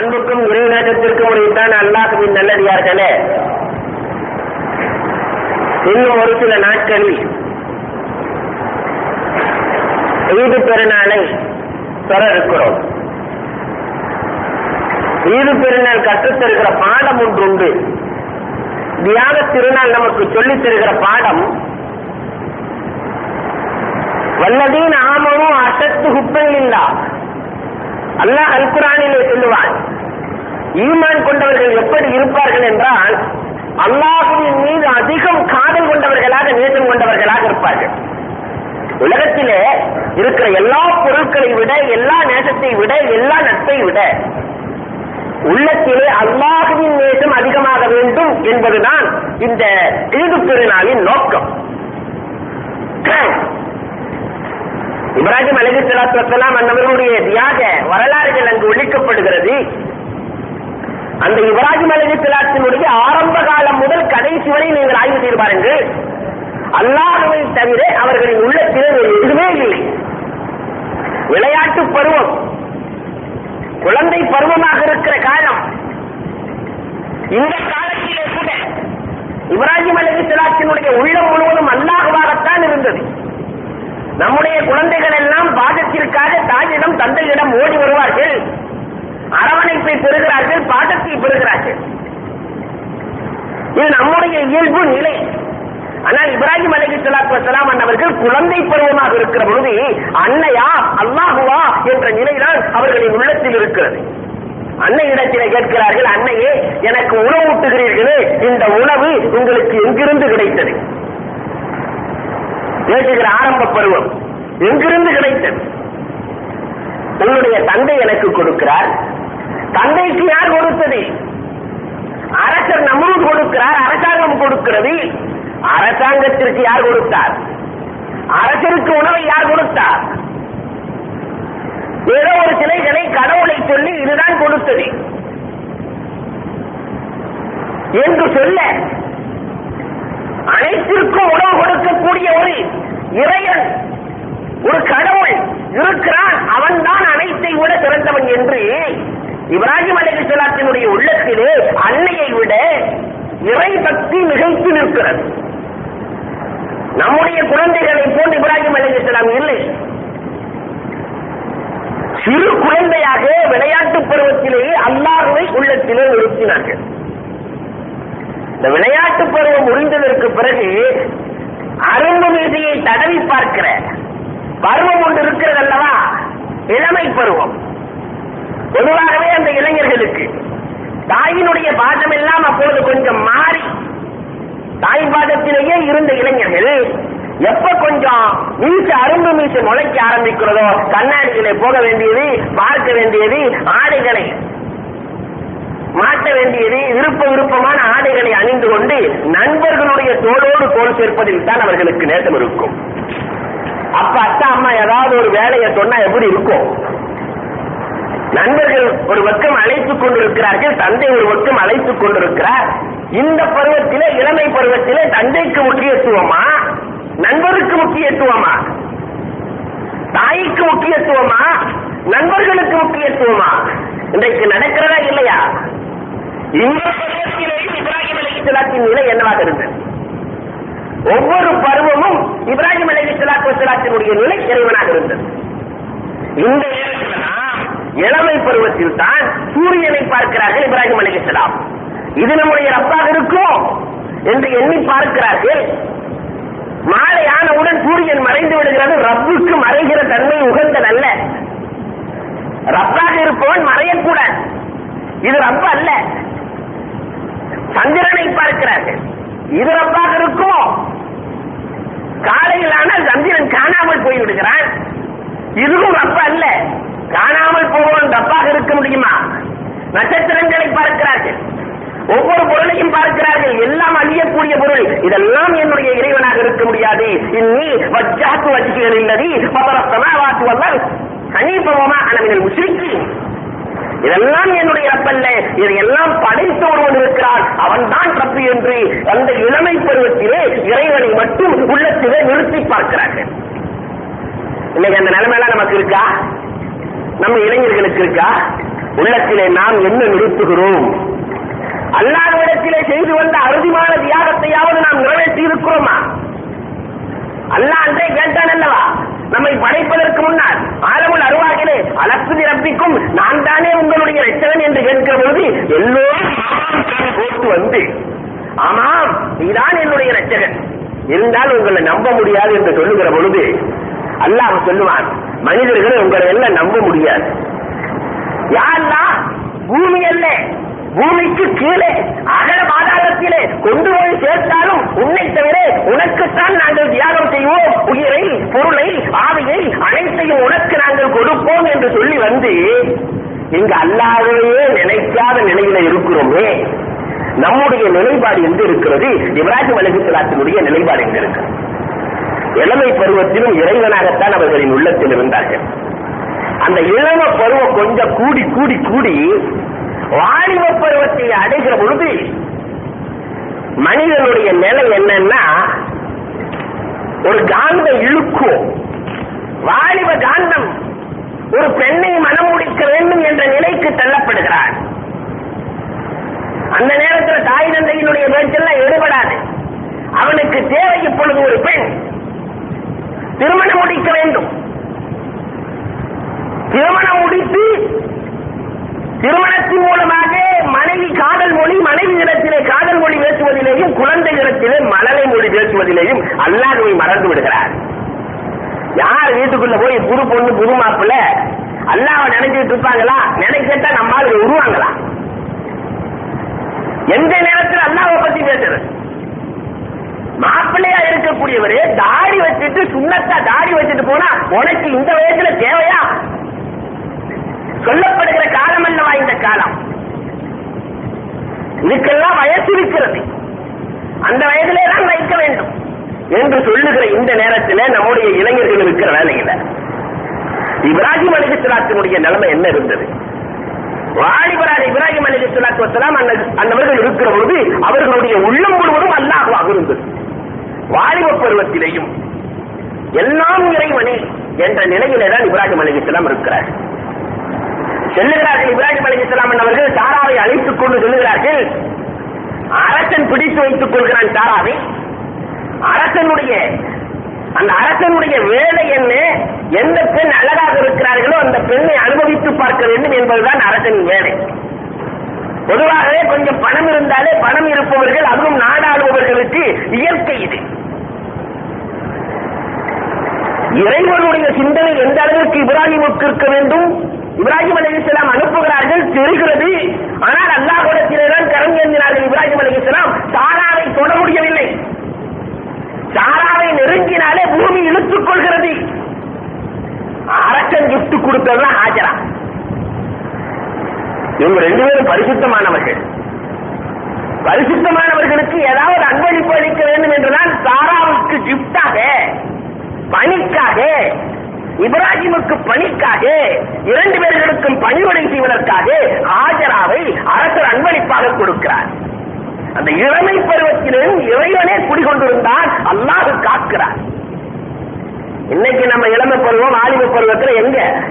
அன்புக்கும் இறைநேசத்திற்கும் உடையதான் அல்லாஹுவின் நல்லடியார்களே. இன்னும் ஒரு சில நாட்களில் ஈது பெருநாளை பெற இருக்கிறோம் ஈது பெருநாள் கற்றுத்தருகிற பாடம் ஒன்று உண்டு தியாக திருநாள் நமக்கு சொல்லித் தருகிற பாடம். வல்லதீன் ஆமவும் அசத்து குப்பையில் இல்லா அல்லாஹ் அல்குரானிலே சொல்லுவான் ஈமான் கொண்டவர்கள் எப்படி இருப்பார்கள் என்றால் அல்லாஹுவின் மீது அதிகம் காதல் கொண்டவர்களாக நேசம் கொண்டவர்களாக இருப்பார்கள். உலகத்திலே இருக்கிற எல்லா பொருட்களை விட எல்லா நேசத்தை விட எல்லா நட்பை விட உள்ளத்திலே அல்லாஹுவின் நேசம் அதிகமாக வேண்டும் என்பதுதான் இந்த ஈது பெருநாளின் நோக்கம். இப்ராஹிம் அலகி சலாத்து அன்னவர்களுடைய தியாக வரலாறுகள் அங்கு ஒழிக்கப்படுகிறது. அந்த இப்ராஹிம் அலி சலாத்தினுடைய ஆரம்ப காலம் முதல் கடைசி வரை நீங்கள் ஆய்வு செய்து பாருங்கள். அல்லாஹுவை தவிர அவர்களின் உள்ளத்திலே வேறு எதுவுமே இல்லை. விளையாட்டு பருவம். குழந்தை பருவமாக இருக்கிற காலம். இந்த காலத்திலே கூட இப்ராஹிம் அலி சலாத்தினுடைய உள்ளம் முழுவதும் அல்லாஹுவாகத்தான் இருந்தது. நம்முடைய குழந்தைகள் எல்லாம் பாதத்திற்காக தாயிடம் தந்தையிடம் ஓடி வருவார்கள். அரவணைப்பை பெறுகிறார்கள் பாட்டத்தை பெறுகிறார்கள். இது நம்முடைய இயல்பு நிலை. ஆனால் இப்ராஹிம் அலி சலாத்து வசலாம் அவர்கள் குழந்தை பருவமாக இருக்கிற பொழுது அன்னையா அல்லாஹுவா என்ற நிலைதான் அவர்களின் உள்ளத்தில் இருக்கிறது. அன்னை இடத்திலே கேட்கிறார்கள் அன்னையே எனக்கு உணவு ஊட்டுகிறீர்களே இந்த உணவு உங்களுக்கு எங்கிருந்து கிடைத்தது? பேசுகிற ஆரம்ப பருவம் எங்கிருந்து கிடைத்தது? உன்னுடைய தந்தை எனக்கு கொடுக்கிறார் தந்தைக்கு யார் கொடுத்தது? அரசர் நம்மளும் கொடுக்கிறார் அரசாங்கம் கொடுக்கிறது. அரசாங்கத்திற்கு யார் கொடுத்தார்? அரசருக்கு உணவை யார் கொடுத்தார்? ஏதோ ஒரு சிலைகளை கடவுளை சொல்லி இதுதான் கொடுத்தது. என்று சொல்ல அனைத்திற்கும் உணவு கொடுக்கக்கூடிய ஒரு இறையன் ஒரு கடவுள் இருக்கிறான். அவன் தான் அனைத்தை விட சிறந்தவன் என்று இப்ராஹிம் அலி சலாத்தினுடைய உள்ளத்திலே அன்னையை விட இறை பக்தி நிகழ்த்து நிற்கிறது. நம்முடைய குழந்தைகளை போன்று இப்ராஹிம் அலி சொல்லாம் இல்லை. சிறு குழந்தையாக விளையாட்டு பருவத்திலேயே அல்லாஹுவை உள்ளத்திலே நிறுத்தினார்கள். இந்த விளையாட்டு பருவம் முடிந்ததற்கு பிறகு அரும்பு மீதியை தடவி பார்க்கிற பருவம் ஒன்று இருக்கிறது அல்லவா இளமை பருவம். பொதுவாகவே அந்த இளைஞர்களுக்கு தாயினுடைய பாதம் எல்லாம் அப்பொழுது கொஞ்சம் மாறி தாய் பாதத்திலேயே இருந்த இளைஞர்கள் எப்ப கொஞ்சம் மீசு அரும்பு மீசு முளைக்க ஆரம்பிக்கிறதோ கண்ணாடிகளை போக வேண்டியது பார்க்க வேண்டியது ஆடைகளை மாட்ட வேண்டியது விருப்ப விருப்பமான ஆடைகளை அணிந்து கொண்டு நண்பர்களுடைய தோளோடு தோல் சேர்ப்பதில் தான் அவர்களுக்கு நேசம் இருக்கும். அப்ப அத்தா அம்மா ஏதாவது ஒரு வேலையை சொன்னா எப்படி இருக்கும்? நண்பர்கள் ஒரு பக்கம் அழைத்துக் கொண்டிருக்கிறார்கள் தந்தை ஒரு பக்கம் அழைத்துக் கொண்டிருக்கிறார். இந்த பருவத்திலே இளமை பருவத்திலே தந்தைக்கு முக்கியத்துவமா? நண்பருக்கு முக்கியத்துவமா? தாய்க்கு முக்கியத்துவமா? நண்பர்களுக்கு முக்கியத்துவமா? இன்றைக்கு நடக்கிறதா இல்லையா? இந்த பருவத்திலேயும் இப்ராஹிம் அலி நிலை என்னவாக இருந்தது? ஒவ்வொரு பருவமும் இப்ராஹிம் அலி நிலை இறைவனாக இருந்தது. இந்த இளமை பருவத்தில் தான் சூரியனை பார்க்கிறார்கள் இப்ராஹிம் அலிகலாம் இது நம்முடைய ரப்பாக இருக்கும் என்று எண்ணி பார்க்கிறார்கள். மாலை ஆனவுடன் சூரியன் மறைந்து விடுகிறது. ரப்புக்கு மறைகிற தன்மை உகந்ததல்ல ரப்பாக இருப்பவன் மறையக்கூடாது. இது ரப்ப அல்ல. சந்திரனை பார்க்கிறார்கள். இது ரப்பாக இருக்குமோ? காலையில் ஆனால் சந்திரன் காணாமல் போய்விடுகிறான். இதுவும் ரப்ப அல்ல. காணாமல் போவோம் தப்பாக இருக்க முடியுமா? நட்சத்திரங்களை பார்க்கிறார்கள். ஒவ்வொரு பொருளையும் பார்க்கிறார்கள். எல்லாம் அழியக்கூடிய பொருள். இதெல்லாம் என்னுடைய இறைவனாக இருக்க முடியாது. இன்னி வஜ்ஜாத்து வஜ்ஜிகள் இல்லதி பவரசமாவாத்து வல்லால் கனீபவமா அனவினல் முஸ்லிக்கு இதெல்லாம் என்னுடைய ரப்பல்ல. இதையெல்லாம் படைத்து ஒருவன் இருக்கிறான். அவன் தான் ரப்பு என்று அந்த இளமை பருவத்திலே இறைவனை மட்டும் உள்ளத்திலே நிறுத்தி பார்க்கிறார்கள். இன்னைக்கு அந்த நிலைமையெல்லாம் நமக்கு இருக்கா? நம்ம இளைஞர்களுக்கு இருக்கா? உள்ளத்திலே நாம் என்ன நிறுத்துகிறோம்? அல்லாஹ்விடத்திலே செய்து வந்த அறுதிமான தியாகத்தையாவது நாம் நிறைவேற்றி இருக்கிறோமா அல்லாஹ் அன்றே கேட்டான் அல்லவா? நம்மை படைப்பதற்கு முன்னால் ஆலமுல் அருவாகிலே அலப்பு நிரப்பிக்கும் நான் தானே உங்களுடைய ரட்சகன் என்று கேட்கிற பொழுது எல்லோரும் போட்டு வந்து ஆமாம் நீதான் என்னுடைய ரச்சகன் இருந்தால் உங்களை நம்ப முடியாது என்று சொல்லுகிற பொழுது அல்லாஹ் சொல்லுவான் மனிதர்களை உங்களை எல்லாம் நம்ப முடியாது. யாரெல்லாம் பூமி அல்ல பூமிக்கு கீழே அகல பாதாளத்திலே கொண்டு போய் சேர்த்தாலும் உன்னை தவிர உனக்குத்தான் நாங்கள் தியாகம் செய்வோம். உயிரை பொருளை ஆவியை அனைத்தையும் உனக்கு நாங்கள் கொடுப்போம் என்று சொல்லி வந்து இங்கு அல்லாதவையே நினைக்காத நிலையில இருக்கிறோமே. நம்முடைய நிலைப்பாடு எங்க இருக்கிறது? இப்ராஹிம் அலிகுலாத்தினுடைய நிலைப்பாடு எங்க இருக்கு? இளமை பருவத்திலும் இறைவனாகத்தான் அவர்களின் உள்ளத்தில் இருந்தார்கள். அந்த இளம பருவம் கொஞ்சம் கூடி கூடி கூடி வாலிப பருவத்தை அடைகிற பொழுது மனிதனுடைய நிலை என்னன்னா ஒரு காந்த இழுக்கும் வாலிப காந்தம் ஒரு பெண்ணை மனம் முடிக்க வேண்டும் என்ற நிலைக்கு தள்ளப்படுகிறார் அந்த நேரத்தில் தாய் தந்தையினுடைய பேச்செல்லாம் எடுபடாது. அவனுக்கு தேவை இப்பொழுது ஒரு பெண். திருமணம் முடிக்க வேண்டும். திருமணம் முடித்து திருமணத்தின் மூலமாக மனைவி காதல் மொழி மனைவி இடத்திலே காதல் மொழி பேசுவதிலேயும் குழந்தை இடத்திலே மழலை மொழி பேசுவதிலேயும் அல்லாதவை மறந்து விடுகிறார். யார் வீட்டுக்குள்ள போய் புது பொண்ணு புது மாப்பிள்ள அல்லாவை நினைச்சிட்டு இருப்பாங்களா? நினைச்சிட்டா நம்மால் உருவாங்களா? எந்த நேரத்தில் அல்லாவை பத்தி பேசுறது? மாப்பிள்ளையா இருக்கக்கூடியவரு தாடி வச்சுட்டு சுண்ணத்தா தாடி வச்சுட்டு போனா உனக்கு இந்த வயசுல தேவையா? சொல்லப்படுகிற காலம் அல்லவா இந்த காலம்? இதுக்கெல்லாம் வயசு இருக்கிறது. அந்த வயதிலே தான் வைக்க வேண்டும் என்று சொல்லுகிற இந்த நேரத்தில் நம்முடைய இளைஞர்கள் இருக்கிற வேலையில. இப்ராஹிம் அலிகத்தினுடைய நிலைமை என்ன இருந்தது? வாலிபராக இப்ராஹிம் அலிகத்திலாத்து வசலாம் அந்தவர்கள் இருக்கிற பொழுது அவர்களுடைய உள்ளம் முழுவதும் அல்லாஹுவாக இருந்தது. வாலிப பருவத்திலேயும் எல்லாம் இறைவனே என்ற நிலையில தான் இப்ராஹிம் இஸ்லாம் இருக்கிறார். செல்லுகிறார்கள் இப்ராஹிம் அலிகத்திலாம் அவர்கள் தாராவை அழைத்துக் கொண்டு செல்லுகிறார்கள். அரசன் பிடித்து வைத்துக் கொள்கிறான் தாராவை அரசனுடைய அந்த அரசனுடைய வேலை என்ன? எந்த பெண் அழகாக இருக்கிறார்களோ அந்த பெண்ணை அனுபவித்து பார்க்க வேண்டும் என்பதுதான் அரசன் வேலை. பொதுவாகவே கொஞ்சம் பணம் இருந்தாலே பணம் இருப்பவர்கள் அதுவும் நாடாளுபவர்களுக்கு இயற்கை இது. இறைவனுடைய சிந்தனை எந்த அளவிற்கு இப்ராஹிமுக்கு இருக்க வேண்டும்? இப்ராஹிம் அலிஸ்லாம் அனுப்புகிறார்கள் தெரிகிறது. ஆனால் அல்லாஹுடத்திலே தான் கரம் ஏந்தினார்கள் இப்ராஹிம் அலிஸ்லாம் சாராவை தொட முடியவில்லை. சாராவை நெருங்கினாலே பூமி இழுத்துக் கொள்கிறது. அரசன் கிஃப்ட் கொடுத்ததுதான் ஆஜரா இவங்க ரெண்டு பேரும் பரிசுத்தமானவர்கள். பரிசுத்தமானவர்களுக்கு ஏதாவது அன்பளிப்பு அளிக்க வேண்டும் என்றுதான் சாராவுக்கு கிஃப்டாக பணிக்காக இப்ராஹிமுக்கு பணிக்காக இரண்டு பேர்களுக்கும் பணிவுடை செய்வதற்காக ஆஜராவை அரசர் அன்பளிப்பாக கொடுக்கிறார். அந்த இளமை பருவத்திலும் இறைவனே குடிகொண்டிருந்தால் அல்லாஹ் காக்கிறார். இன்னைக்கு நம்ம இளமை பருவம் ஆலிம பருவத்துல எங்க?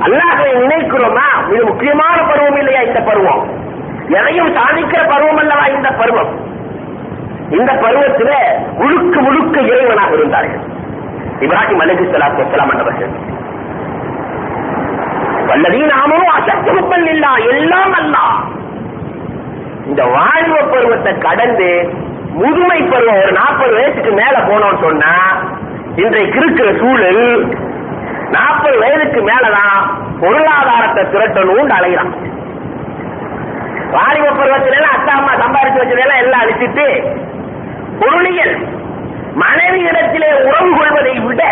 அல்லாஹை நினைக்கிறோமா? இது முக்கியமான பருவம் இல்லையா இந்த பருவம்? எதையும் சாதிக்கிற பருவம் அல்லவா இந்த பருவம்? இந்த பருவத்தில் முழுக்க முழுக்க இறைவனாக இருந்தார்கள். இப்ராஹிம் அலகு சலாத்து வசலாம் என்றவர்கள் வல்லதீ நாமும் அசத்துப்பல் இல்லா எல்லாம் அல்லா. இந்த வாழ்வ பருவத்தை கடந்து முதுமை பருவம் ஒரு நாற்பது வயசுக்கு மேல போனோம்னு சொன்னா இன்றைக்கு இருக்கிற சூழல் நாற்பது வயதுக்கு மேலதான் பொருளாதாரத்தை திரட்டணும்னு அலைகிறான் வாலிப பருவத்தில அத்தா அம்மா சம்பாதிச்சு வச்சதெல்லாம் எல்லாம் அழிச்சிட்டு பொருளியல். மனைவி இடத்திலே உறவு கொள்வதை விட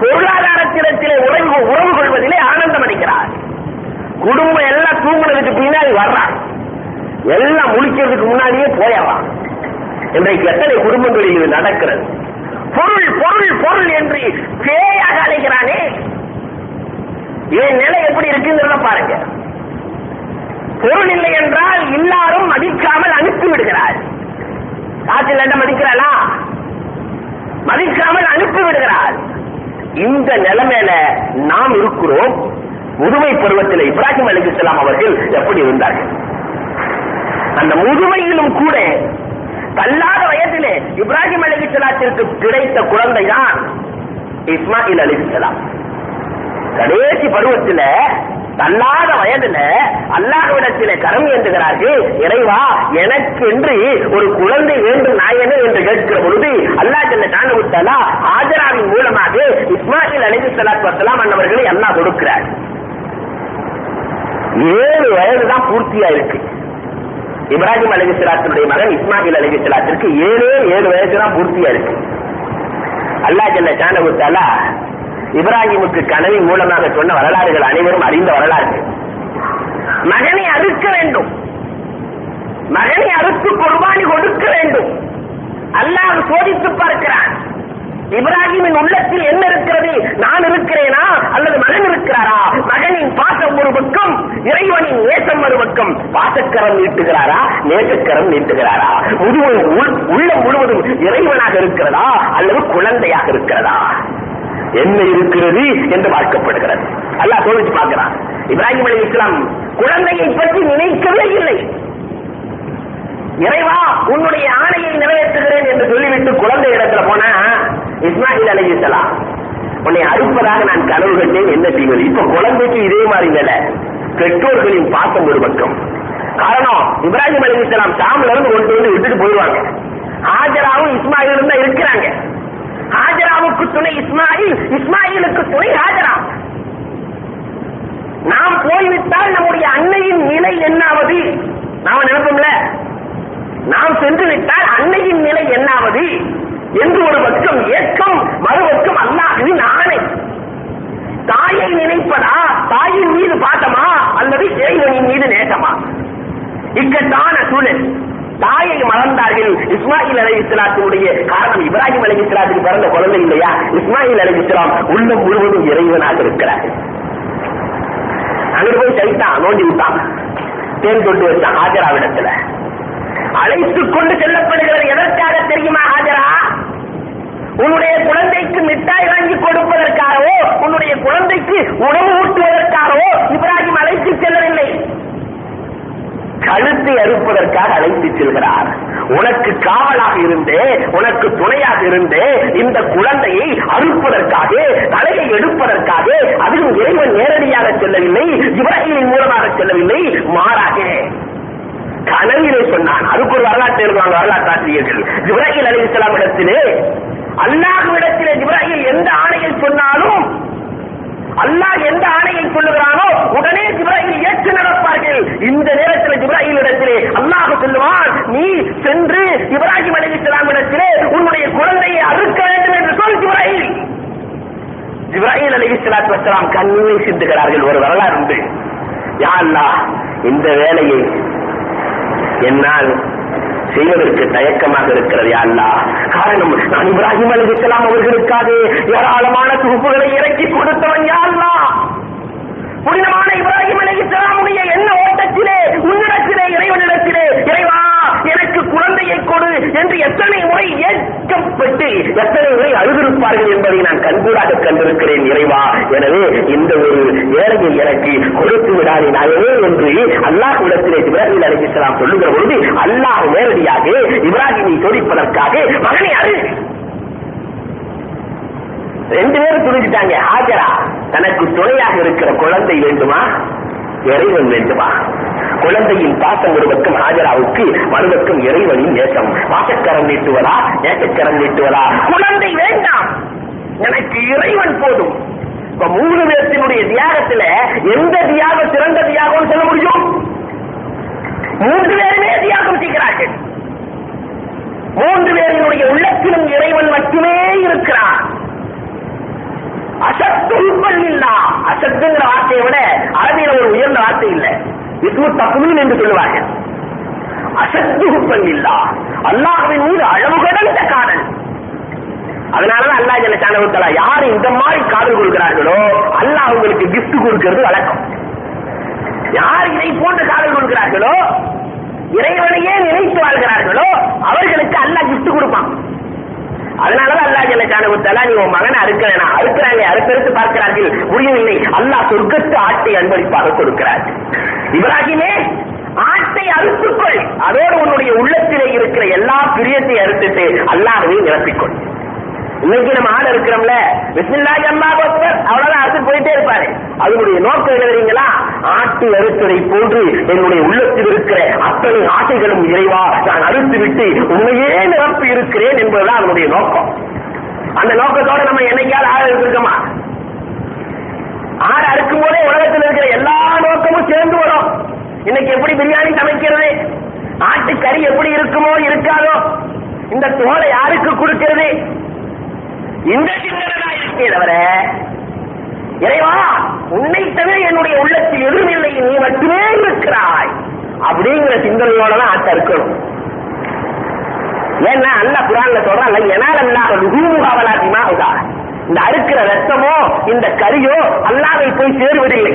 பொருளாதாரத்திடத்திலே உறவு உறவு கொள்வதிலே ஆனந்தம் அடைக்கிறார் குடும்பம் எல்லாம் தூங்குறதுக்கு பின்னாடி வர்றான் எல்லாம் முழிக்கிறதுக்கு முன்னாடியே போயலாம் இன்றைக்கு எத்தனை குடும்பங்களில் இது நடக்கிறது. பொருள் பொருள் பொருள் என்று பேயாக அழைக்கிறானே. என் நிலை எப்படி இருக்குங்கிறத பாருங்க. பொருள் இல்லை என்றால் எல்லாரும் மதிக்காமல் அனுப்பி விடுகிறார் காற்றில் என்ன மதிக்கிறானா? மதிக்காமல் அனுப்பி விடுகிறார். இந்த நிலைமையில நாம் இருக்கிறோம். முதுமை பருவத்தில் இப்ராஹிம் அலி இஸ்லாம் அவர்கள் எப்படி இருந்தார்கள்? அந்த முதுமையிலும் கூட தள்ளாத வயதிலே இப்ராஹிம் அலி இஸ்லாத்திற்கு கிடைத்த குழந்தை தான் இஸ்மாயில் அலி இஸ்லாம் கடைசி பருவத்தில் தள்ளாத வயதுல அல்லாஹ்விடத்திலே கரம் ஏந்துகிறார்கள். இறைவா எனக்கு என்று ஒரு குழந்தை வேண்டும் நாயனே என்று கேட்கிற பொழுது அல்லாஹ் ஜல்ல தாண்டவுத்தாலா ஆஜராவின் மூலமாக இஸ்மாயில் அலிஹி சலாத் வசலாம் அன்னவர்களை அல்லாஹ் கொடுக்கிறார். ஏழு வயதுதான் பூர்த்தியா இருக்கு இப்ராஹிம் அலிஹிஸ்லாத்தினுடைய மகன் இஸ்மாயில் அலிஹிஸ்லாத்திற்கு ஏழே ஏழு வயசு தான் பூர்த்தியா இருக்கு அல்லாஹ் ஜல்ல தாண்டவுத்தாலா இப்ராஹிமுக்கு கனவின் மூலமாக சொன்ன வரலாறுகள் அனைவரும் அறிந்த வரலாறு. மகனை அறுக்க வேண்டும். மகனை அறுத்து குர்பானி கொடுக்க வேண்டும். அல்லாஹ் சோதித்து பார்க்கிறான். இப்ராஹிமின் உள்ளத்தில் என்ன இருக்கிறது? நான் இருக்கிறேனா? அல்லது மகன் இருக்கிறாரா? மகனின் பாசம் ஒரு பக்கம் இறைவனின் நேசம் ஒரு பக்கம். பாசக்கரம் நீட்டுகிறாரா? நேசக்கரம் நீட்டுகிறாரா? முழுவதும் உள்ளம் முழுவதும் இறைவனாக இருக்கிறதா? அல்லது குழந்தையாக இருக்கிறதா? என்ன இருக்கிறது என்று பார்க்கப்படுகிறது. அல்லாஹ் சோதிச்சு பார்க்கிறான். இப்ராஹிம் அலி இஸ்லாம் குழந்தையை பற்றி நினைக்கவே இல்லை. இறைவா உன்னுடைய ஆணையை நிறைவேற்றுகிறேன் என்று சொல்லிவிட்டு குழந்தை இடத்துல போனா இஸ்மாயில் அலி இஸ்லாம் உன்னை அறுப்பதாக நான் கனவு கண்டேன். என்ன செய்வது? இப்ப குழந்தைக்கு இதே மாதிரி நிலை பெற்றோர்களின் பாசம் ஒரு பக்கம். காரணம் இப்ராஹிம் அலி இஸ்லாம் சாமில இருந்து கொண்டு வந்து விட்டுட்டு போயிடுவாங்க. ஆஜராவும் இஸ்மாயிலும் தான் இருக்கிறாங்க. ஹாஜராவுக்கு துணை இஸ்மாயில் இஸ்மாயிலுக்கு துணை ஹாஜரா. நாம் போய்விட்டால் நம்முடைய அன்னையின் நிலை என்னாவது? நாம நினைப்போம்ல? நாம் சென்று விட்டால் அன்னையின் நிலை என்னாவது? என்று ஒரு பக்கம் ஏக்கம் மறுபக்கம் அல்லாஹுவின் ஆணை. தாயை நினைப்பதா? தாயின் மீது பாட்டமா? அல்லது இறைவனின் மீது நேசமா? இக்கட்டான சூழல். தாயை மறந்தார்கள். இஸ்மாயில் அலை இஸ்லாத்தினுடைய காரணம் இப்ராஹிம் அலை இஸ்லாத்துக்கு பிறந்த குழந்தை இல்லையா? இஸ்மாயில் அலை இஸ்லாம் உள்ளம் முழுவதும் இறைவனாக இருக்கிறார். அங்கிட்டு போய் சைத்தான் நோண்டி விட்டான். தேன் தொட்டு வச்சான் ஹாஜராவிடத்துல அழைத்துக் கொண்டு செல்லப்படுகிறது எதற்காக தெரியுமா ஹாஜரா? உன்னுடைய குழந்தைக்கு மிட்டாய் வாங்கி கொடுப்பதற்காகவோ உன்னுடைய குழந்தைக்கு உணவு ஊட்டுவதற்காகவோ இப்ராஹிம் அழைத்து செல்லவில்லை. கழுத்தை அறுப்பதற்காக அழைத்து செல்கிறார். உனக்கு காவலாக இருந்தே உனக்கு துணையாக இருந்தே இந்த குழந்தையை அறுப்பதற்காக தலையை எடுப்பதற்காக அதுவும் இறைவன் நேரடியாக செல்லவில்லை இவரையின் மூலமாக செல்லவில்லை மாறாக. கனவிலே சொன்னான். அதுக்கு ஒரு வரலாற்று எழுதுவாங்க வரலாற்று ஆசிரியர்கள். ஜிப்ராஹில் அலி இஸ்லாம் இடத்திலே அல்லாஹ்விடத்திலே எந்த ஆணையை சொன்னாலும் அல்லாஹ் எந்த ஆணையை சொல்லுகிறானோ உடனே ஜிப்ராஹில் ஏற்று நடப்பார்கள் இந்த நேரத்தில் ஜிப்ராஹில் இடத்திலே அல்லாஹ் சொல்லுவான் நீ சென்று இப்ராஹிம் அலி இஸ்லாம் இடத்திலே உன்னுடைய குழந்தையை அறுக்க வேண்டும் என்று சொல் ஜிப்ராஹில் ஜிப்ராஹில் அலி இஸ்லாத்து கண்ணீரை சிந்துகிறார்கள். ஒரு வரலாறு உண்டு யாழ்லா இந்த வேலையை என்னால் செய்வதற்கு தயக்கமாக இருக்கிறது யாழ்லா காரணம் நான் இப்ராஹிம் அலிஹிஸ்லாம் அவர்களுக்காக ஏராளமான தொகுப்புகளை இறக்கி கொடுத்தவன் யாழ்லா புனிதமான இப்ராஹிம் அலிஹிஸ்லாமுடைய என்ன ஓட்டத்திலே உன்னிடத்திலே இறைவனிடத்திலே இறைவா எனக்கு குழந்தையை கொடு என்று எத்தனை முறை ஏற்கப்பட்டு எத்தனை முறை அழுதிருப்பார்கள் என்பதை நான் கண்கூடாக கண்டிருக்கிறேன் இறைவா. எனவே இந்த ஒரு ஏழையை எனக்கு கொடுத்து விடாதே நாயனே என்று அல்லாஹ் இடத்திலே இப்ராஹிம் அலிஹிஸ்லாம் சொல்லுகிற பொழுது அல்லாஹ் நேரடியாக இப்ராஹிமை சோதிப்பதற்காக மகனை அழு ரெண்டு பேரும் புரிஞ்சுட்டாங்க ஹாஜரா தனக்கு துணையாக இருக்கிற குழந்தை வேண்டுமா? இறைவன் வேண்டுமா? குழந்தையின் பாசம் ஒரு பக்கம் ஹாஜராவுக்கு மறுபக்கம் இறைவனின் நேசம். வாசக்கரம் நீட்டுவதா? நேசக்கரம் நீட்டுவதா? குழந்தை வேண்டாம். எனக்கு இறைவன் போதும். இப்ப மூணு பேர்த்தினுடைய தியாகத்துல எந்த தியாகம் சிறந்த தியாகம் சொல்ல முடியும்? மூன்று பேருமே தியாகம் செய்கிறார்கள். மூன்று பேரினுடைய உள்ளத்திலும் இறைவன் மட்டுமே இருக்கிறான். உள்பல் இல்லா அசத்துங்கிற வார்த்தையை விட அரபியில் ஒரு உயர்ந்த வார்த்தை இல்ல. இஸ்மு தகுமீன் என்று சொல்லுவார்கள். அசத்துல் இல்லா அல்லாஹ்வின் மீது அளவு கடந்த காதல். அதனாலதான் அல்லாஹ் ஜல்ல சாணவத்தலா யாரு இந்த மாதிரி காதல் கொடுக்கிறார்களோ அல்லாஹ் அவங்களுக்கு கிஃப்ட் கொடுக்கிறது வழக்கம். யார் இதை போன்ற காதல் கொடுக்கிறார்களோ இறைவனையே நினைத்து வாழ்கிறார்களோ அவர்களுக்கு அல்லாஹ் கிஃப்ட் கொடுப்பான். அதனாலதான் அல்லாஹ் ஜல்ல ஷானஹு நீ உன் மகனை அறுக்கிறேனா அறுக்கிறாங்க அறுத்தறுத்து பார்க்கிறார்கள். முடியவில்லை அல்லாஹ் சொர்க்கத்து ஆட்டை அன்பளிப்பாக கொடுக்கிறார். இப்ராஹிமே ஆட்டை அறுத்துக்கொள். அதோடு உன்னுடைய உள்ளத்திலே இருக்கிற எல்லா பிரியத்தை அறுத்துட்டு அல்லாஹ்வை நிரப்பிக்கொள். இன்னைக்கு நம்ம ஆள் இருக்கிறோம்ல. பிஸ்மில்லாஹி அல்லா பக்தர் அவ்வளவுதான் அறுத்து போயிட்டே இருப்பாரு. அதனுடைய நோக்கம் எழுதுறீங்களா ஆட்டு அறுத்ததை போன்று என்னுடைய உள்ளத்தில் இருக்கிற அத்தனை ஆட்டைகளும் இறைவா நான் அறுத்து விட்டு உண்மையே நிரப்பி இருக்கிறேன் என்பதுதான் அதனுடைய நோக்கம். அந்த நோக்கத்தோட நம்ம என்னைக்காவது ஆள் இருந்திருக்கோமா ஆடு அறுக்கும் போதே உலகத்தில் இருக்கிற எல்லா நோக்கமும் சேர்ந்து வரும். இன்னைக்கு எப்படி பிரியாணி சமைக்கிறது? ஆட்டு கறி எப்படி இருக்குமோ இருக்காதோ? இந்த தோலை யாருக்கு கொடுக்கிறது? இந்த சிந்தனை இருக்கே தவிர இறைவா உன்னை தவிர என்னுடைய உள்ளத்தில் எதுவும் இல்லை நீ மட்டுமே இருக்கிறாய் அப்படிங்கிற சிந்தனையோட தான் ஆட்ட இருக்கணும் ஏன்னா அல்ல குரான்ல சொல்றாங்க எனால் அல்லாத லுகூமுகாவலாத்திமா உதா. இந்த அறுக்கிற ரத்தமோ இந்த கறியோ அல்லாவை போய் சேருவதில்லை.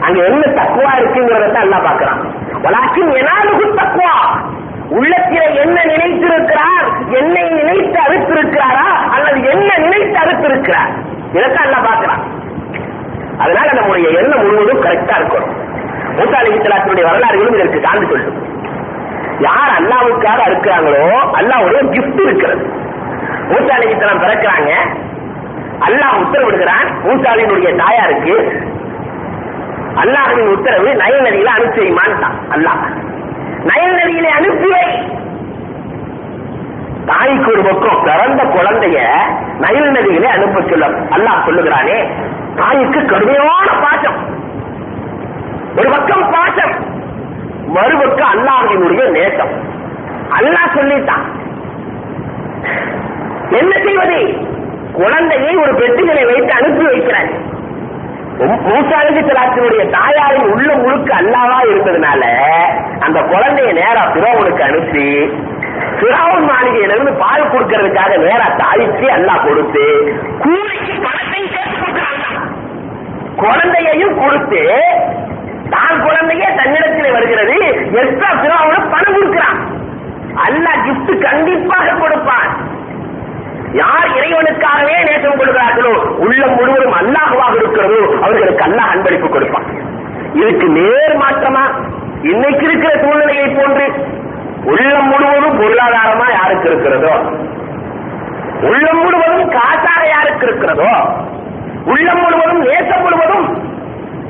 அங்க என்ன தக்குவா இருக்குங்கிறத அல்லா பாக்குறான் வலாக்கின் எனாலுகு தக்குவா. உள்ளத்தில என்ன நினைத்திருக்கிறார் என்னை நினைத்து அறுத்திருக்கிறாரா அல்லது என்ன நினைத்து அறுத்திருக்கிறார்? இதைத்தான் அல்லா பாக்குறான் அதனால நம்முடைய எண்ணம் முழுவதும் கரெக்டா இருக்கணும் மூசா வரலாறுகளும் இதற்கு சார்ந்து சொல்லும். யார் அல்லாவுக்காக அறுக்கிறாங்களோ அல்லாவுடைய கிஃப்ட் இருக்கிறது. மூசா அலிஹித்தலாம் பிறக்கிறாங்க. அல்லாஹ் உத்தரவிடுகிறான். மூசாவினுடைய தாயாருக்கு அல்லாஹின் உத்தரவு நயல் நதியில அனுப்பி அல்லாஹ். நயல் நதியில அனுப்பிவை தாய்க்கு ஒரு பக்கம் பிறந்த குழந்தைய நயல் நதியிலே அனுப்ப சொல்ல அல்லாஹ் சொல்லுகிறானே தாய்க்கு கடுமையான பாசம். ஒரு பக்கம் பாசம் மறுபக்கம் அல்லாஹினுடைய நேசம். அல்லாஹ் சொல்லிட்டான் என்ன செய்வது? குழந்தையை ஒரு பெட்டிகளை வைத்து அனுப்பி வைக்கிறார். மூசாலிக்கு தலாத்தினுடைய தாயாரின் உள்ள முழுக்க அல்லாவா இருந்ததுனால அந்த குழந்தைய நேரா பிறவனுக்கு அனுப்பி பிறவன் மாளிகையிலிருந்து பால் கொடுக்கறதுக்காக நேரா தாய்க்கு அல்லா கொடுத்து கூலிக்கு பணத்தை குழந்தையையும் கொடுத்து தான் குழந்தையே தன்னிடத்தில் வருகிறது எக்ஸ்ட்ரா பிறவனுக்கு பணம் கொடுக்கிறான். அல்லா கிஃப்ட் கண்டிப்பாக கொடுப்பான். யார் இறைவனுக்காகவே நேசம் கொடுக்கிறார்களோ உள்ளம் முழுவதும் அல்லாஹுவாக இருக்கிறதோ அவர்களுக்கு அல்லாஹ் அன்பளிப்பு கொடுப்பான். இதுக்கு நேர் மாற்றமா? இன்னைக்கு இருக்கிற சூழ்நிலையை போன்று உள்ளம் முழுவதும் பொருளாதாரமா யாருக்கு இருக்கிறதோ? உள்ளம் முழுவதும் காசாக யாருக்கு இருக்கிறதோ? உள்ளம் முழுவதும் நேசம் முழுவதும்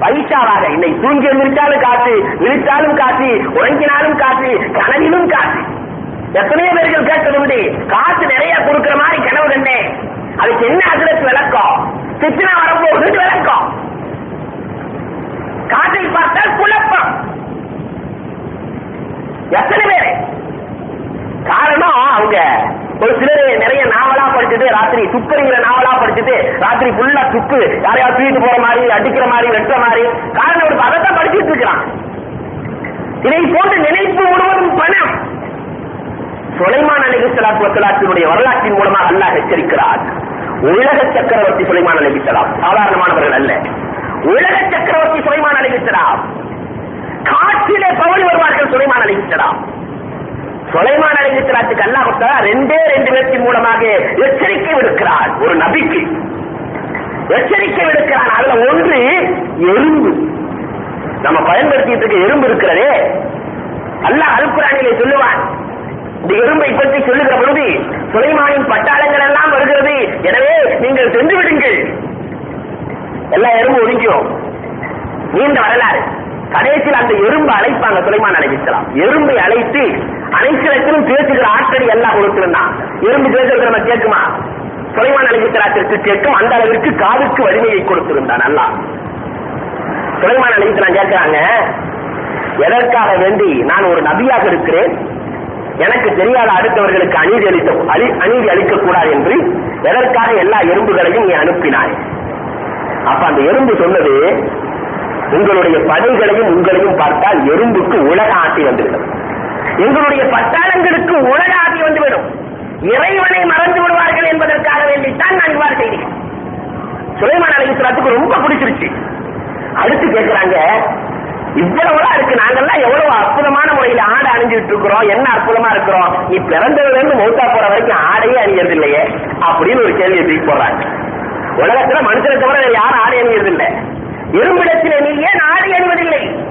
பைசாவாக இன்னைக்கு தூங்கி எழுந்திருச்சாலும் காசு விழித்தாலும் காசு உறங்கினாலும் காசு கனவிலும் காசு எத்தனையோ பேர்கள் கேட்டது காசு நிறைய கொடுக்கிற மாதிரி கனவு கண்டேன் அதுக்கு என்ன அதிரத்து விளக்கம்? சித்தனா வரப்போகுது விளக்கம். காசை பார்த்தால் குழப்பம். எத்தனை பேர்? காரணம் அவங்க ஒரு சிலர் நிறைய நாவலா படிச்சுட்டு ராத்திரி துப்புறிங்கிற நாவலா படிச்சுட்டு ராத்திரி ஃபுல்லா துப்பு யாரையாவது தூக்கிட்டு போற மாதிரி அடிக்கிற மாதிரி வெட்டுற மாதிரி. காரணம் ஒரு பதத்தை படிச்சுட்டு இருக்கிறான் இதை போன்ற நினைப்பு முழுவதும் பணம். சுலைமான் அலி சலாத்து வசலாத்தினுடைய வரலாற்றின் மூலமாக அல்லாஹ் எச்சரிக்கிறார். உலக சக்கரவர்த்தி சுலைமான் அலி சலாம் சாதாரணமானவர்கள் அல்ல. உலக சக்கரவர்த்தி சுலைமான் அலி சலாம் காற்றிலே பவனி வருவார்கள் சுலைமான் அலி சலாம் சுலைமான் அலி சலாத்துக்கு அல்லாஹ் ரெண்டே ரெண்டு பேர்த்தின் மூலமாக எச்சரிக்கை விடுக்கிறார். ஒரு நபிக்கு எச்சரிக்கை விடுக்கிறான். அதுல ஒன்று எறும்பு. நம்ம பயன்படுத்திட்டு இருக்க எறும்பு இருக்கிறதே. அல்லாஹ் அல்குரானிலே சொல்லுவான். இந்த எறும்பை பற்றி சொல்லுகிற பொழுது சுலைமானின் பட்டாளங்கள் எல்லாம் வருகிறது. எனவே நீங்கள் சென்று விடுங்கள். எல்லா எறும்பு ஒதுங்கியும் நீண்ட வரலாறு. கடைசியில் அந்த எறும்பு அழைப்பாங்க சுலைமான் அழைக்கலாம் எறும்பை அழைத்து அனைத்திடத்திலும் பேசுகிற ஆற்றலை எல்லாம் கொடுத்திருந்தான் எறும்பு பேசுறது நம்ம கேட்குமா? சுலைமான் அழைக்கத்திற்கு கேட்கும் அந்த அளவிற்கு காதுக்கு வலிமையை கொடுத்திருந்தான் அல்லா சுலைமான் அழைக்கலாம் கேட்கிறாங்க எதற்காக வேண்டி நான் ஒரு நபியாக இருக்கிறேன்? எனக்கு தெரியாத அடுத்தவர்களுக்கு அநீதி அளித்த அழி- அநீதி அளிக்க கூடாது என்று எதற்காக எல்லா எறும்புகளையும் நீ அனுப்பினாய்? அப்ப அந்த எறும்பு சொன்னது உங்களுடைய படைகளையும் உங்களையும் பார்த்தால் எறும்புக்கு உலக ஆசை வந்துவிடும். எங்களுடைய பட்டாளங்களுக்கு உலக ஆட்சி வந்துவிடும். இறைவனை மறந்து விடுவார்கள் என்பதற்காக வேண்டித்தான் நான் இவ்வாறு செய்தேன். சுலைமான் அலிஸ்லாத்துக்கு ரொம்ப பிடிச்சிருச்சு. அடுத்து கேட்கிறாங்க இவ்வளவுலாம் இருக்கு. நாங்கெல்லாம் எவ்வளவு அற்புதமான முறையில் ஆடை அணிஞ்சுட்டு இருக்கிறோம். என்ன அற்புதமா இருக்கிறோம்? நீ பிறந்ததுல இருந்து மௌத்தா போற வரைக்கும் ஆடையே அணியறது இல்லையே? அப்படின்னு ஒரு கேள்வியை தூக்கி போடுறாங்க. உலகத்துல மனுஷனை தவிர யாரும் ஆடை அணியறது இல்லை. எறும்பிடத்துல நீ ஏன் ஆடை அணிவதில்லை.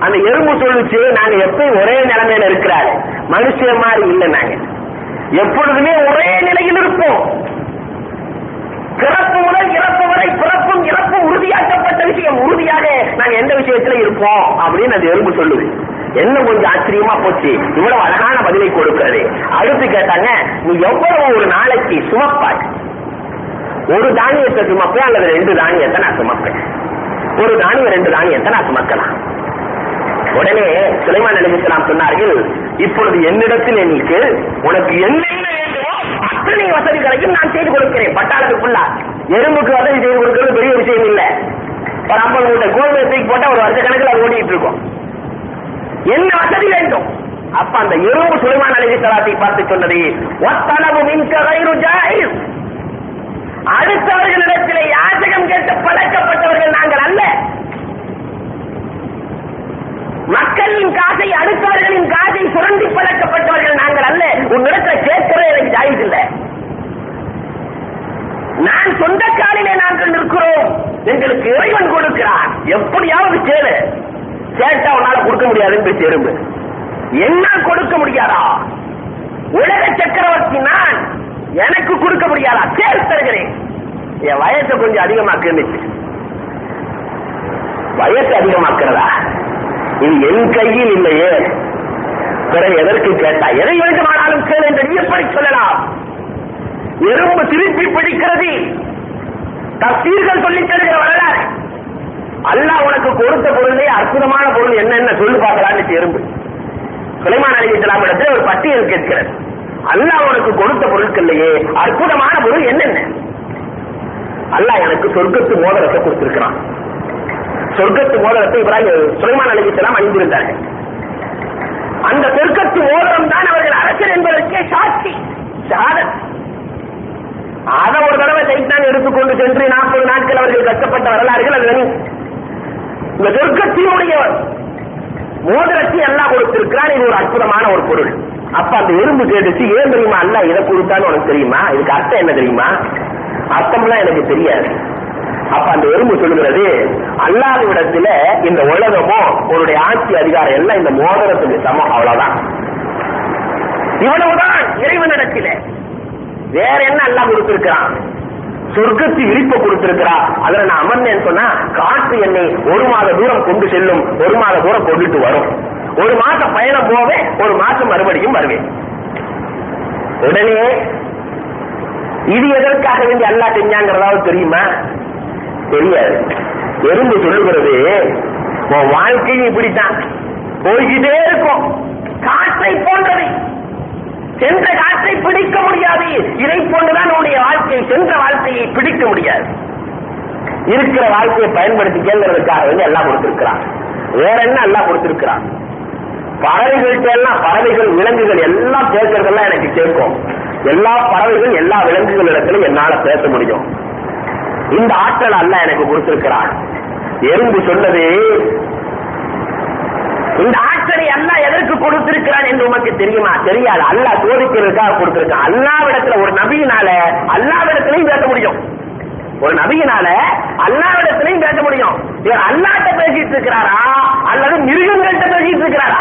அந்த எறும்பு சொல்லுச்சு நாங்க எப்பயும் ஒரே நிலைமையில இருக்கிறாரு. மனுஷன் மாதிரி இல்லை நாங்க. எப்பொழுதுமே ஒரே நிலையில் இருப்போம். பிறப்பு முதல் இறப்பு வரை பிறப்பும் இறப்பும் உறுதியாக்கப்பட்ட விஷயம். உறுதியாக நாங்க எந்த விஷயத்துல இருப்போம் அப்படின்னு அது எறும்பு சொல்லுது. என்ன கொஞ்சம் ஆச்சரியமா போச்சு. இவ்வளவு அழகான பதிலை கொடுக்கிறது. அடுத்து கேட்டாங்க நீ எவ்வளவு ஒரு நாளைக்கு சுமப்பாய்? ஒரு தானியத்தை சுமப்பேன் அல்லது ரெண்டு தானியத்தை நான் சுமப்பேன். ஒரு தானியம் ரெண்டு தானியத்தை நான் சுமக்கலாம். உடனே சுலைமான் அலிஸ்லாம் சொன்னார்கள் இப்பொழுது என்னிடத்தில் எனக்கு உனக்கு என்ன அத்தனை வசதிகளையும் நான் செய்து கொடுக்கிறேன். பட்டாளத்துக்குள்ளா எறும்புக்கு வசதி செய்து கொடுக்கிறது பெரிய விஷயம் இல்ல. ஒரு ஐம்பது மூட்டை கோதுமை தூக்கி போட்டா ஒரு வருஷ கணக்கில் அது ஓடிட்டு இருக்கும். என்ன வசதி வேண்டும்? அப்ப அந்த எறும்பு சுலைமான் அலி சலாத்தை பார்த்து சொன்னது ஒத்தளவு மின்க கைரு ஜாயிஸ். அடுத்தவர்களிடத்திலே யாசகம் கேட்டு பழக்கப்பட்டவர்கள் நாங்கள் அல்ல. மக்களின் காசை அடுத்தவர்களின் காசை சுரண்டி பழக்கப்பட்டவர்கள் நாங்கள் அல்ல. உன்னிடத்துல கேட்கவே எனக்கு ஜாயிஸ் இல்லை. நான் சொந்த காலிலே நாங்கள் நிற்கிறோம். எங்களுக்கு இறைவன் கொடுக்கிறான் எப்படியாவது கேளு. கேட்டா உன்னால கொடுக்க முடியாதுன்னு திரும்ப என்ன கொடுக்க முடியாதா? உலக சக்கரவர்த்தி நான். எனக்கு கொடுக்க முடியாதா? கேள் தருகிறேன். என் வயசை கொஞ்சம் அதிகமாக்குன்னுச்சு வயசு அதிகமாக்குறதா? இது என் கையில் இல்லையே. பிறகு எதற்கு கேட்டா எதை வேண்டுமானாலும் கேள் என்று எப்படி சொல்லலாம்? எறும்பு திருப்பி பிடிக்கிறது. தஸ்தீர்கள் சொல்லித் தருகிற வரலாறு. அல்லாஹ் உனக்கு கொடுத்த பொருளே அற்புதமான பொருள் என்னென்ன சொல்லு பார்க்கலான்னு எறும்பு. சுலைமான் அலி இஸ்லாம் இடத்துல ஒரு பட்டியல் கேட்கிறது அல்லாஹ் உனக்கு கொடுத்த பொருட்கள்லையே அற்புதமான பொருள் என்னென்ன? அல்லாஹ் எனக்கு சொர்க்கத்து மோதிரத்தை கொடுத்திருக்கிறான். சொர்க்கத்து மோதிரத்தை இப்ராஹிம் சுலைமான் அலி இஸ்லாம் அணிந்திருந்தார்கள் அந்த சொர்க்கத்து மோதிரம் தான் அவர்கள் அரசர் என்பதற்கே சாட்சி ஷஹாதத். அதை ஒரு தடவை சைத்தான் எடுத்துக்கொண்டு சென்று நாற்பது நாட்கள் அவர்கள் கஷ்டப்பட்ட வரலாறுகள் அது இந்த சொர்க்கத்தினுடைய மோதிரத்தை எல்லாம் கொடுத்திருக்கிறான் இது ஒரு அற்புதமான ஒரு பொருள். அப்ப அந்த எறும்பு கேட்டுச்சு ஏன் தெரியுமா? அல்ல இதை கொடுத்தான்னு உனக்கு தெரியுமா? இதுக்கு அர்த்தம் என்ன தெரியுமா? அர்த்தம்லாம் எனக்கு தெரியாது. அப்ப அந்த எறும்பு சொல்லுகிறது அல்லாதவிடத்துல இந்த உலகமும் உன்னுடைய ஆட்சி அதிகாரம் எல்லாம் இந்த மோதிரத்துக்கு சமம் அவ்வளவுதான். இவ்வளவுதான் இறைவனிடத்தில. வேற என்ன எல்லாம் கொடுத்திருக்கிறான்? சொர்க்கத்து விரிப்பு கொடுத்திருக்கிறா அதுல நான் அமர்ந்தேன்னு சொன்னா காற்று என்னை ஒரு மாத தூரம் கொண்டு செல்லும் ஒரு மாத தூரம் கொண்டுட்டு வரும். ஒரு மாசம் பயணம் போவேன் ஒரு மாசம் மறுபடியும் வருவேன். உடனே இது எதற்காக வேண்டி அல்லா செஞ்சாங்கிறதாவது தெரியுமா? தெரியாது. எறும்பு சொல்லுகிறது உன் வாழ்க்கையும் இப்படித்தான். போய்கிட்டே இருக்கும். காற்றை போன்றது சென்ற மாதிரி இதை போன்றுதான் உன்னுடைய வாழ்க்கை சென்ற வாழ்க்கையை பிடிக்க முடியாது. இருக்கிற வாழ்க்கையை பயன்படுத்திக்கிறதுக்காக வந்து எல்லாம் கொடுத்திருக்கிறான். வேற என்ன எல்லாம் கொடுத்திருக்கிறான்? பறவைகள்கிட்ட எல்லாம் பறவைகள் விலங்குகள் எல்லாம் பேசுறதெல்லாம் எனக்கு கேட்கும். எல்லா பறவைகள் எல்லா விலங்குகள் இடத்துல என்னால பேச முடியும். இந்த ஆற்றல் அல்ல எனக்கு கொடுத்திருக்கிறான். எறும்பு சொன்னது இந்த ஆற்றலை அல்லாஹ் கொடுத்திருக்கிறான் என்று உமக்கு தெரியுமா? தெரியாது. அல்லாஹ் சோதிக்கிறதுக்காக கொடுத்திருக்கான். அல்லாவிடத்துல ஒரு நபியினால அல்லாவிடத்திலையும் பேச முடியும். ஒரு நபியினால அல்லாவிடத்திலையும் பேச முடியும். இவர் அல்லாட்ட பேசிட்டு இருக்கிறாரா? அல்லது மிருகங்கள்கிட்ட பேசிட்டு இருக்கிறாரா?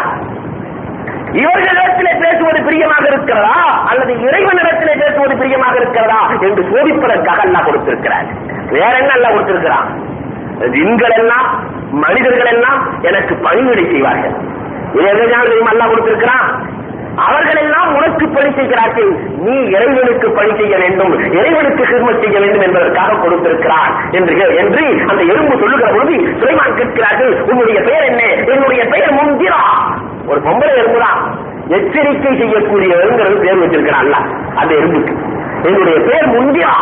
இவர்களிடத்திலே பேசுவது பிரியமாக இருக்கிறதா? அல்லது இறைவனிடத்திலே பேசுவது பிரியமாக இருக்கிறதா? என்று சோதிப்பதற்காக அல்லாஹ் கொடுத்திருக்கிறார். வேற என்ன அல்லாஹ் கொடுத்திருக்கிறான்? ஜின்கள் எல்லாம் மனிதர்கள் எல்லாம் எனக்கு பணிவிடை செய்வார்கள். இது எதனால் தெரியுமா கொடுத்திருக்கிறான்? எல்லாம் உனக்கு பணி செய்கிறார்கள். நீ இறைவனுக்கு பணி செய்ய வேண்டும். இறைவனுக்கு ஹிர்மத் செய்ய வேண்டும் என்பதற்காக கொடுத்திருக்கிறார் என்று என்று அந்த எறும்பு சொல்லுகிற பொழுது சுலைமான் கேட்கிறார்கள் உன்னுடைய பெயர் என்ன? என்னுடைய பெயர் முந்திரா. ஒரு பொம்பளை எறும்புதான் எச்சரிக்கை செய்யக்கூடியவருங்கிறது பேர் வச்சிருக்கிறான் அந்த எறும்புக்கு. என்னுடைய பெயர் முந்திரா.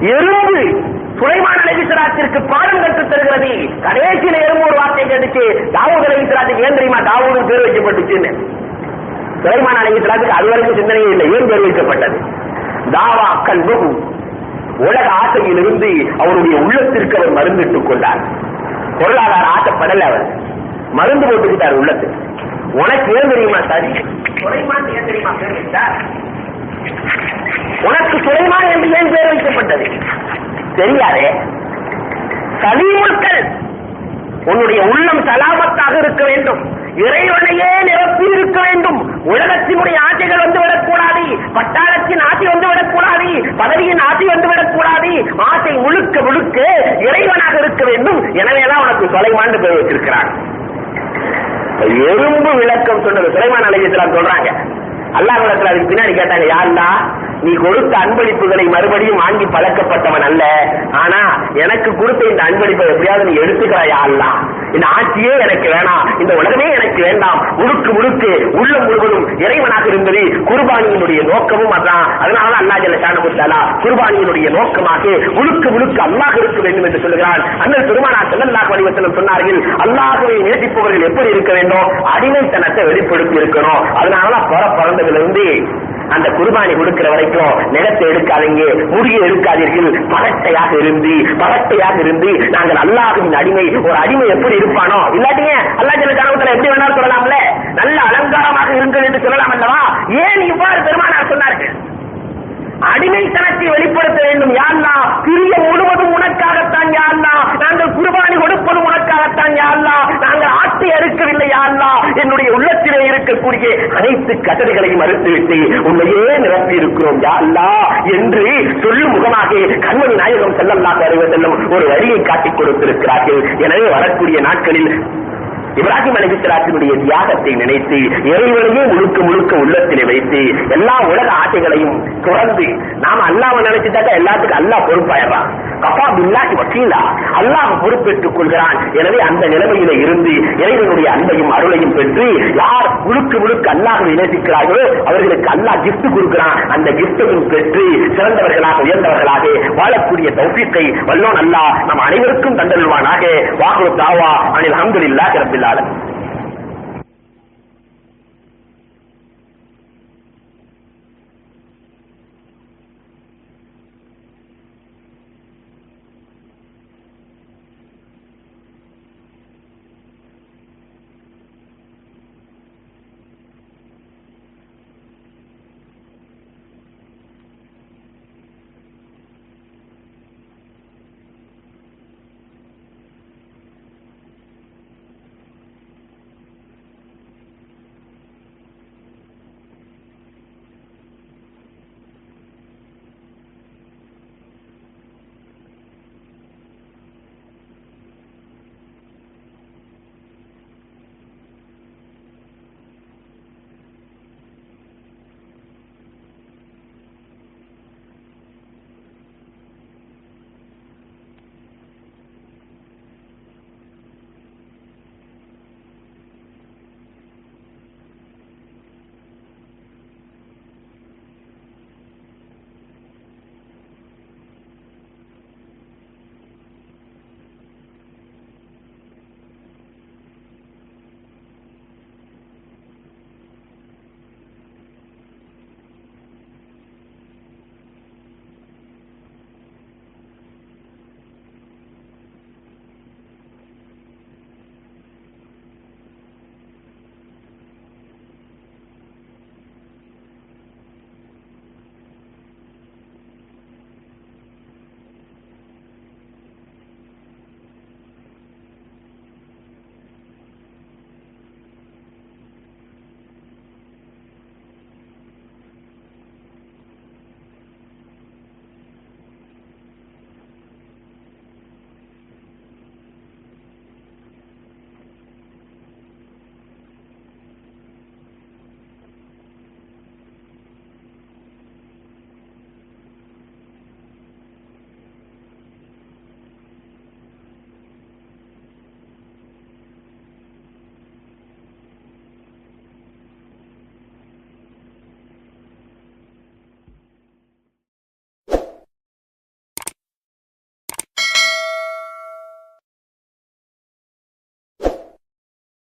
எறும்பு சுலைமான் அலைவிசராத்திற்கு பாடம் கற்றுத் தருகிறது. கடைசியில எறும்பு ஒரு வார்த்தை கேட்டுச்சு தாவூத் அலைவிசராத்துக்கு ஏன் தெரியுமா? தாவூது பேர் வைக்கப்பட்டுச்சுன்னு. சுலைமான் அலைவிசராத்துக்கு அது வரைக்கும் சிந்தனையே இல்லை. ஏன் பேர் வைக்கப்பட்டது? தாவா கல்பகு உலக ஆசையிலிருந்து அவருடைய உள்ளத்திற்கு அவர் மருந்திட்டுக் கொண்டார். பொருளாதார ஆசைப்படல அவர். மருந்து போட்டுக்கிட்டார் உள்ளத்துக்கு. உனக்கு ஏன் தெரியுமா சரி சுலைமான் ஏன் தெரியுமா? பேர் வைத்தார். உனக்கு சுலைமான் என்று ஏன் பேர் வைக்கப்பட்டது? தெரியாது. சலீமுக்கள் உன்னுடைய உள்ளம் சலாமத்தாக இருக்க வேண்டும். இறைவனையே நிரப்பி இருக்க வேண்டும். உலகத்தினுடைய ஆசைகள் வந்து விடக்கூடாது. பட்டாளத்தின் ஆசை வந்து விடக்கூடாது. பதவியின் ஆசை வந்து விடக்கூடாது. ஆசை முழுக்க முழுக்க இறைவனாக இருக்க வேண்டும். எனவேதான் உனக்கு தொலைமாண்டு பேர் வச்சிருக்கிறான். எறும்பு விளக்கம் சொன்னது சுலைமான் அலையத்தில் சொல்றாங்க. அல்லாஹ் அதுக்கு பின்னாடி கேட்டாங்க யாருன்னா நீ கொடுத்த அன்பளிப்புகளை மறுபடியும் வாங்கி பழக்கப்பட்டவன் அல்ல. ஆனா எனக்கு கொடுத்த இந்த அன்பளிப்பை எப்படியாவது நீ எடுத்துக்கிறாயா அல்லா? இந்த ஆட்சியே எனக்கு வேணாம். இந்த உலகமே எனக்கு வேண்டாம். முழுக்கு முழுக்கு உள்ளம் முழுவதும் இறைவனாக இருந்தது குர்பானியினுடைய நோக்கமும் அதான். அதனால அல்லா ஜல்ல ஷானகுத்தாலா குர்பானியினுடைய நோக்கமாக முழுக்கு முழுக்க அல்லாஹ் இருக்க வேண்டும் என்று சொல்லுகிறான். அந்த பெருமானா செல்லல்லாஹ் வடிவத்திலும் சொன்னார்கள் அல்லாஹுவை நேசிப்பவர்கள் எப்படி இருக்க வேண்டும்? அடிமைத்தனத்தை வெளிப்படுத்தி இருக்கணும். அதனால பிற பிறந்ததிலிருந்து அந்த குர்பானி கொடுக்கிற வரைக்கும் நிலத்தை எடுக்காதீங்க முடியை எடுக்காதீர்கள். பரட்டையாக இருந்து பரட்டையாக இருந்து நாங்கள் அல்லாஹின் அடிமை ஒரு அடிமை எப்படி இருப்பானோ? இல்லாட்டிங்க அல்லாஹ் ஜல்ல கனவுல எப்படி வேணாலும் சொல்லலாம்ல? நல்ல அலங்காரமாக இருங்கள் என்று சொல்லலாம் அல்லவா? ஏன் இவ்வாறு பெருமானார் சொன்னார்கள்? அடிமைத்தனத்தை வெளிப்படுத்த வேண்டும் யாருனா பிரிய முழுவதும் உனக்காகத்தான் யாருனா நாங்கள் குர்பானி கொடுப்பது உனக்காகத்தான் யாருனா நாங்கள் ஆட்டை அறுக்கவில்லை அல்லா. என்னுடைய உள்ளத்திலே இருக்கக்கூடிய அனைத்து கதடுகளையும் மறுத்துவிட்டு உன்னையே நிரப்பி இருக்கிறோம் யாழ்லா என்று சொல்லும் முகமாக கண்மணி நாயகம் செல்லல்லாக தருவதெல்லாம் ஒரு வழியை காட்டிக் கொடுத்திருக்கிறார்கள். எனவே வரக்கூடிய நாட்களில் இப்ராஹிம் அலிபிஸ்லாத்தினுடைய தியாகத்தை நினைத்து இறைவனையே முழுக்க முழுக்க உள்ளத்திலே வைத்து எல்லா உலக ஆசைகளையும் துறந்து நாம அல்லாஹ் நினைச்சுட்டாக்க எல்லாத்துக்கும் அல்லாஹ் பொறுப்பாயிடுறான் கபா பில்லாஹி வக்கீலா. அல்லாஹ் பொறுப்பேற்றுக் கொள்கிறான். எனவே அந்த நிலைமையில இருந்து இறைவனுடைய அன்பையும் அருளையும் பெற்று யார் முழுக்க முழுக்க அல்லாஹ் நேசிக்கிறார்களோ அவர்களுக்கு அல்லாஹ் கிஃப்ட் கொடுக்கிறான். அந்த கிஃப்டையும் பெற்று சிறந்தவர்களாக உயர்ந்தவர்களாக வாழக்கூடிய தௌபிக்கை வல்லோன் அல்லாஹ் நம் அனைவருக்கும் தந்தல்வானாக வாக்கு தாவா அனில் அஹமதுல்லாஹி ரப்பில் தாளம்